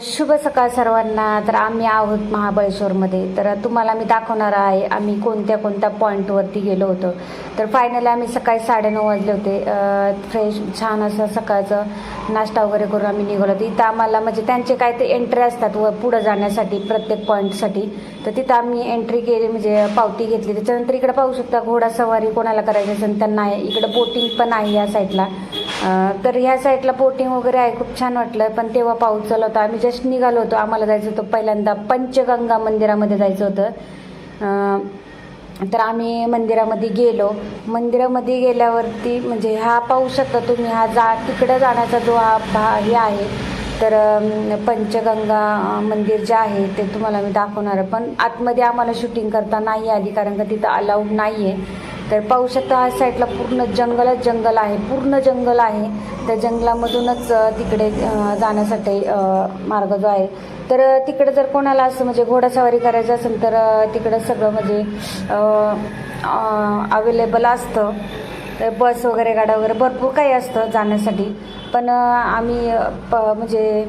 शुभ सकाळ सर्वांना. तर आम्ही आहोत महाबळेश्वरमध्ये. तर तुम्हाला मी दाखवणार आहे आम्ही कोणत्या कोणत्या पॉईंटवरती गेलो होतो. तर फायनली आम्ही सकाळी साडेनऊ वाजले होते. फ्रेश छान असं सकाळचं नाश्ता वगैरे करून आम्ही निघालो. होतो इथं आम्हाला म्हणजे त्यांचे काय ते एंट्री असतात व पुढं जाण्यासाठी प्रत्येक पॉईंटसाठी तर तिथं आम्ही एंट्री केली म्हणजे पावती घेतली. त्याच्यानंतर इकडे पाहू शकता घोडासवारी कोणाला करायची असेल त्यांना आहे इकडं बोटिंग पण आहे या साईडला तर ह्या साईडला बोटिंग वगैरे आहे खूप छान वाटलं. पण तेव्हा पाऊस चालू होता. आम्ही जस्ट निघालो होतो. आम्हाला जायचं होतं पहिल्यांदा पंचगंगा मंदिरामध्ये जायचं होतं. तर आम्ही मंदिरामध्ये गेलो. मंदिरामध्ये गेल्यावरती म्हणजे हा पाहू शकता तुम्ही हा जा तिकडं जाण्याचा जो हा भा हे आहे तर पंचगंगा मंदिर जे आहे ते तुम्हाला मी दाखवणार आहे. पण आतमध्ये आम्हाला शूटिंग करता नाही आली कारण का तिथं अलाउड नाही आहे तर पाहू शकता हा साईडला पूर्ण जंगलच जंगल आहे पूर्ण जंगल आहे. त्या जंगलामधूनच तिकडे जाण्यासाठी मार्ग जो आहे. तर तिकडे जर कोणाला असं म्हणजे घोडासवारी करायचं असेल तर तिकडं सगळं म्हणजे अवेलेबल असतं. बस वगैरे गाड्या वगैरे भरपूर काही असतं जाण्यासाठी. पण आम्ही प म्हणजे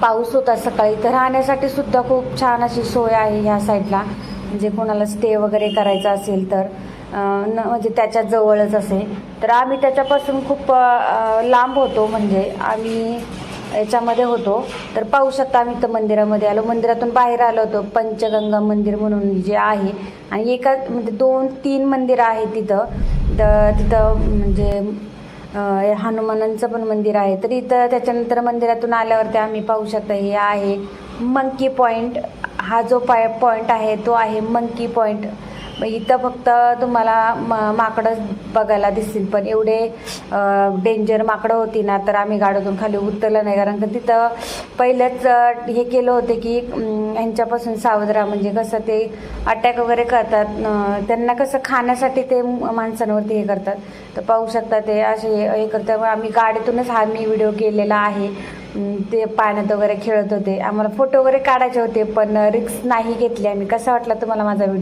पाऊस होता सकाळी तर राहण्यासाठी सुद्धा खूप छान अशी सोय आहे ह्या साईडला. म्हणजे कोणाला स्टे वगैरे करायचा असेल तर. न म्हणजे त्याच्या जवळच असे. तर आम्ही त्याच्यापासून खूप लांब होतो म्हणजे आम्ही याच्यामध्ये होतो. तर पाहू शकता आम्ही इथं मंदिरामध्ये आलो. मंदिरातून बाहेर आलो होतो पंचगंगा मंदिर म्हणून जे आहे. आणि एका म्हणजे दोन तीन मंदिरं आहेत तिथं. तर तिथं म्हणजे हनुमानांचं पण मंदिर आहे. तर इथं त्याच्यानंतर मंदिरातून आल्यावरती आम्ही पाहू शकता हे आहे. मंकी पॉईंट हा जो पाय पॉईंट आहे तो आहे मंकी पॉईंट मग इथं फक्त तुम्हाला म माकडं बघायला दिसतील पण एवढे डेंजर माकडं होती ना तर आम्ही गाडीतून खाली उतरलं नाही. कारण का तिथं पहिलेच हे केलं होते की ह्यांच्यापासून सावध राहा. म्हणजे कसं ते अटॅक वगैरे करतात. त्यांना कसं खाण्यासाठी ते माणसांवरती हे करतात. तर पाहू शकता ते असे हे करतात. आम्ही गाडीतूनच हा मी व्हिडिओ केलेला आहे. ते पाण्यात वगैरे खेळत होते. आम्हाला फोटो वगैरे काढायचे होते पण रिक्स नाही घेतली आम्ही. कसा वाटला तुम्हाला माझा व्हिडिओ